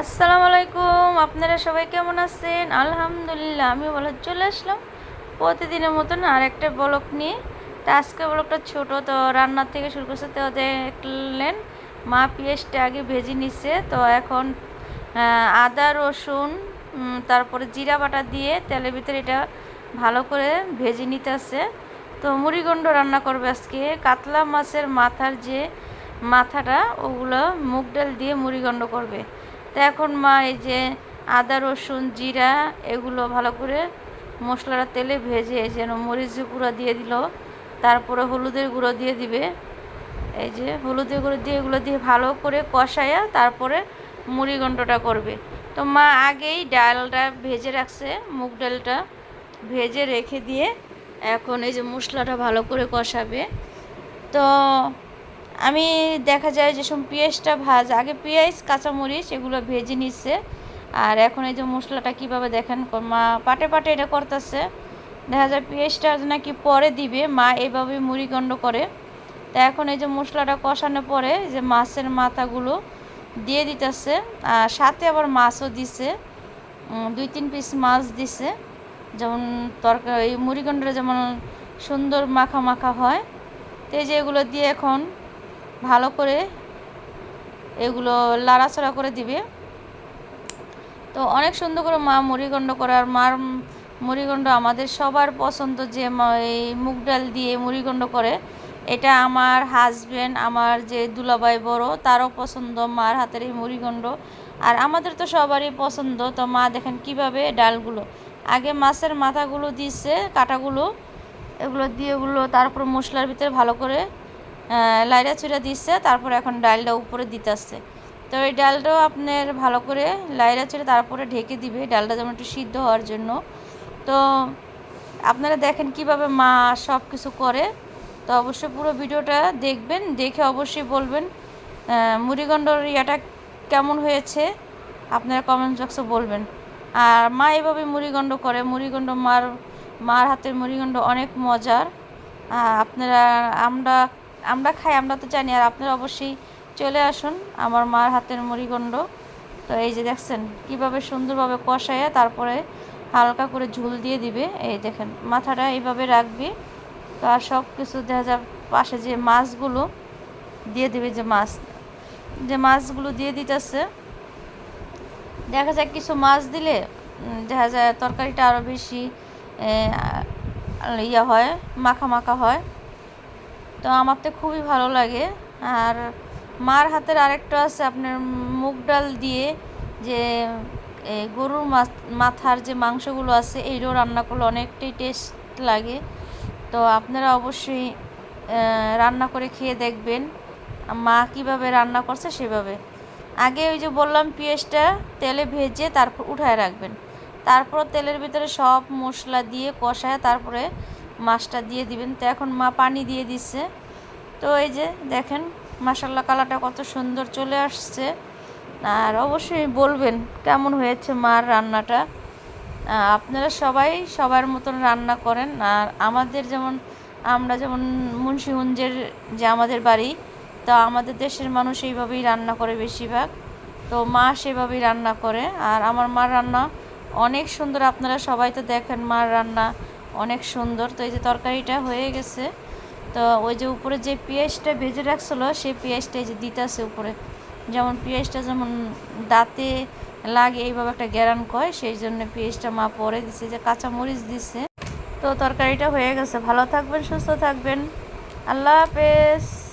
আসসালামু আলাইকুম, আপনারা সবাই কেমন আছেন? আলহামদুলিল্লাহ আমি বলে চলে আসলাম প্রতিদিনের মতন আর একটা ব্লক নিয়ে। তো আজকে ব্লকটা ছোট, তো রান্নার থেকে শুরু করছে। তো দেখলেন, মা পেঁয়াজটা আগে ভেজে নিচ্ছে তো এখন আদা, রসুন তারপরে জিরা বাটা দিয়ে তেলের ভিতরে এটা ভালো করে ভেজে নিতে আছে। তো মুড়িগণ্ড রান্না করবে আজকে। কাতলা মাছের মাথার যে মাথাটা, ওগুলো মুগ ডাল দিয়ে মুড়িগণ্ড করবে। তো এখন মা এই যে আদা, রসুন, জিরা এগুলো ভালো করে মশলাটা তেলে ভেজে যেন মরিচ গুঁড়ো দিয়ে দিল, তারপরে হলুদের গুঁড়ো দিয়ে দিবে। এই যে হলুদের গুঁড়ো দিয়ে এগুলো দিয়ে ভালো করে কষায়া তারপরে মুড়িঘণ্টটা করবে। তো মা আগেই ডালটা ভেজে রাখছে, মুগ ডালটা ভেজে রেখে দিয়ে এখন এই যে মশলাটা ভালো করে কষাবে। তো আমি দেখা যায় যেসব পেঁয়াজটা ভাজ, আগে পেঁয়াজ, কাঁচামরিচ এগুলো ভেজে নিচ্ছে। আর এখন এই যে মশলাটা কীভাবে দেখেন মা পাটে পাটে এটা করতেছে। দেখা যায় পেঁয়াজটা নাকি পরে দিবে, মা এভাবে মুড়িগণ্ড করে। তা এখন এই যে মশলাটা কষানোর পরে যে মাছের মাথাগুলো দিয়ে দিতেছে। আর সাথে আবার মাছও দিছে। দুই তিন পিস মাছ দিছে। যেমন তরকারি এই মুড়িগণ্ডটা যেমন সুন্দর মাখা মাখা হয়। তো এই যে এগুলো দিয়ে এখন ভালো করে এগুলো লাড়াচাড়া করে দিবে। তো অনেক সুন্দর করে মা মুড়িগণ্ড করে আর মার মুড়িগণ্ড আমাদের সবার পছন্দ যে এই মুগ ডাল দিয়ে মুড়িগণ্ড করে, এটা আমার হাজবেন্ড আমার যে দুলাভাই বড়, তারও পছন্দ মার হাতের এই মুড়িগণ্ড আর আমাদের তো সবারই পছন্দ, তো মা দেখেন কীভাবে ডালগুলো। আগে মাছের মাথাগুলো দিচ্ছে কাটাগুলো, এগুলো দিয়ে ওগুলো তারপর মশলার ভিতরে ভালো করে লাইরা চুরা দিচ্ছে তারপর এখন ডালটা উপরে দিতে আসছে। তো এই ডালটাও আপনার ভালো করে লাইরা চুরে তারপরে ঢেকে দিবে ডালটা যেমন একটু সিদ্ধ হওয়ার জন্য। তো আপনারা দেখেন কীভাবে মা সব কিছু করে। তো অবশ্যই পুরো ভিডিওটা দেখবেন, দেখে অবশ্যই বলবেন মুড়িগণ্ডর ইয়াটা কেমন হয়েছে, আপনারা কমেন্ট বক্সে বলবেন। আর মা এভাবে মুড়িগণ্ড করে মুড়িগণ্ড মার মার হাতের মুড়িগণ্ড অনেক মজার। আপনারা, আমরা আমরা খাই, আমরা তো জানি, আর আপনারা অবশ্যই চলে আসুন আমার মার হাতের মুড়িগণ্ড তো এই যে দেখছেন, কীভাবে সুন্দরভাবে কষায় তারপরে হালকা করে ঝুল দিয়ে দিবে। এই দেখেন, মাথাটা এইভাবে রাখবে। তো আর সব কিছু দেখা যায় পাশে যে মাছগুলো দিয়ে দিবে, যে মাছ, যে মাছগুলো দিয়ে দিতেছে। দেখা যায় কিছু মাছ দিলে দেখা যায় তরকারিটা আরও বেশি ইয়া হয়, মাখা মাখা হয়। তো আমার তো খুবই ভালো লাগে। আর মার হাতের আরেকটা আছে আপনার মুগ ডাল দিয়ে যে গরুর মাথার যে মাংসগুলো আছে এইটাও রান্না করলে অনেকটাই টেস্ট লাগে। তো আপনারা অবশ্যই রান্না করে খেয়ে দেখবেন। মা কীভাবে রান্না করছে সেভাবে। আগে ওই যে বললাম পেঁয়াজটা তেলে ভেজে তারপর উঠায় রাখবেন। তারপর তেলের ভিতরে সব মশলা দিয়ে কষায় তারপরে মাছটা দিয়ে দিবেন। তো এখন মা পানি দিয়ে দিচ্ছে। তো এই যে দেখেন মাসাল্লা কালারটা কত সুন্দর চলে আসছে। আর অবশ্যই বলবেন কেমন হয়েছে মার রান্নাটা। আপনারা সবাই সবার মতন রান্না করেন। আর আমাদের যেমন, আমরা যেমন মুন্সিগঞ্জের যে আমাদের বাড়ি, তো আমাদের দেশের মানুষ এইভাবেই রান্না করে বেশিরভাগ। তো মা সেভাবেই রান্না করে। আর আমার মার রান্না অনেক সুন্দর। আপনারা সবাই তো দেখেন মার রান্না অনেক সুন্দর। তো এই যে তরকারিটা হয়ে গেছে। তো ওই যে উপরে যে পেঁয়াজটা ভেজে রাখছিলো, সেই পেঁয়াজটা এই যে দিতেছে উপরে। যেমন পেঁয়াজটা যেমন দাঁতে লাগে, এইভাবে একটা গ্যারান কয়, সেই জন্য পেঁয়াজটা মা পরে দিছে, যে কাঁচামরিচ দিছে। তো তরকারিটা হয়ে গেছে। ভালো থাকবেন, সুস্থ থাকবেন। আল্লাহ হাফেজ।